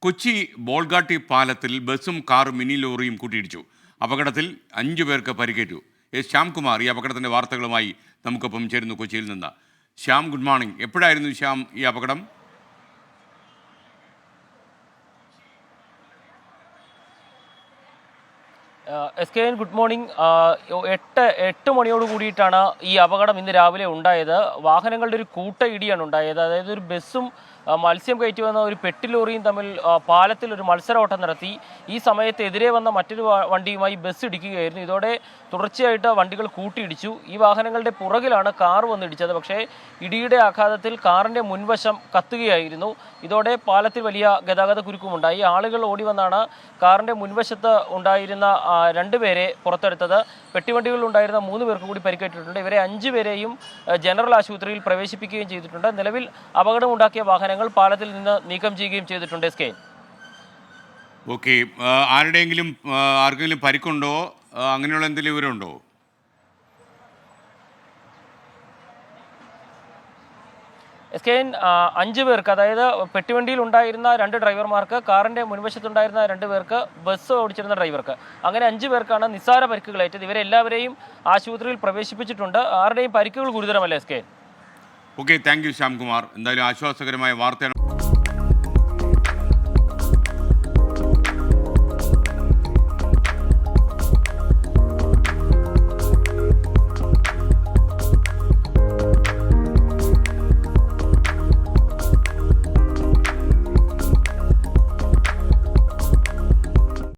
കൊച്ചി ബോൾഗാട്ടി പാലത്തിൽ ബസ്സും കാറും മിനി ലോറിയും കൂട്ടിയിടിച്ചു. അപകടത്തിൽ അഞ്ചു പേർക്ക് പരിക്കേറ്റു. എസ് ശ്യാംകുമാർ ഈ അപകടത്തിന്റെ വാർത്തകളുമായി നമുക്കൊപ്പം ചേരുന്നു കൊച്ചിയിൽ നിന്ന്. Shyam good morning. എപ്പോഴായിരുന്നു ശ്യാം ഈ അപകടം? S K N good morning. എട്ട് എട്ട് മണിയോട് കൂടിയിട്ടാണ് ഈ അപകടം ഇന്ന് രാവിലെ ഉണ്ടായത്. വാഹനങ്ങളുടെ ഒരു കൂട്ട ഇടിയാണ് ഉണ്ടായത്. അതായത് ഒരു ബസ്സും മത്സ്യം കയറ്റി വന്ന ഒരു പെട്ടിലോറിയും തമ്മിൽ പാലത്തിൽ ഒരു മത്സരോട്ടം നടത്തി. ഈ സമയത്ത് എതിരെ വന്ന മറ്റൊരു വണ്ടിയുമായി ബസ് ഇടിക്കുകയായിരുന്നു. ഇതോടെ തുടർച്ചയായിട്ട് വണ്ടികൾ കൂട്ടിയിടിച്ചു. ഈ വാഹനങ്ങളുടെ പുറകിലാണ് കാർ വന്നിടിച്ചത്. പക്ഷേ ഇടിയുടെ ആഘാതത്തിൽ കാറിന്റെ മുൻവശം കത്തുകയായിരുന്നു. ഇതോടെ പാലത്തിൽ വലിയ ഗതാഗത കുരുക്കുമുണ്ടായി ആളുകൾ ഓടി വന്നാണ് കാറിന്റെ മുൻവശത്ത് ഉണ്ടായിരുന്ന രണ്ടുപേരെ പുറത്തെടുത്തത്. പെട്ടിവണ്ടികളിൽ ഉണ്ടായിരുന്ന മൂന്ന് പേർക്ക് കൂടി പരിക്കേറ്റിട്ടുണ്ട്. ഇവരെ അഞ്ച് പേരെയും ജനറൽ ആശുപത്രിയിൽ പ്രവേശിപ്പിക്കുകയും ചെയ്തിട്ടുണ്ട്. നിലവിൽ അപകടമുണ്ടാക്കിയ വാഹനങ്ങൾ പാലത്തിൽ നിന്ന് നീക്കം ചെയ്യുകയും ചെയ്തിട്ടുണ്ട് എസ് കെ. ഓക്കെ. ആരുടെയെങ്കിലും ആർക്കെങ്കിലും പരിക്കുണ്ടോ? അങ്ങനെയുള്ള എന്തെങ്കിലും വിവരമുണ്ടോ എസ് കെ അഞ്ച് പേർക്ക് അതായത് പെട്ടിവണ്ടിയിൽ ഉണ്ടായിരുന്ന രണ്ട് ഡ്രൈവർമാർക്ക് കാറിന്റെ മുൻവശത്തുണ്ടായിരുന്ന രണ്ട് പേർക്ക് ബസ് ഓടിച്ചിരുന്ന ഡ്രൈവർക്ക്. അങ്ങനെ അഞ്ച് പേർക്കാണ് നിസ്സാര പരിക്കുകളേറ്റത് ഇവരെല്ലാവരെയും ആശുപത്രിയിൽ പ്രവേശിപ്പിച്ചിട്ടുണ്ട്. ആരുടെയും പരിക്കുകൾ ഗുരുതരമല്ല S K okay thank you Shyamkumar. എന്തായാലും ആശ്വാസകരമായ വാർത്തയാണ്.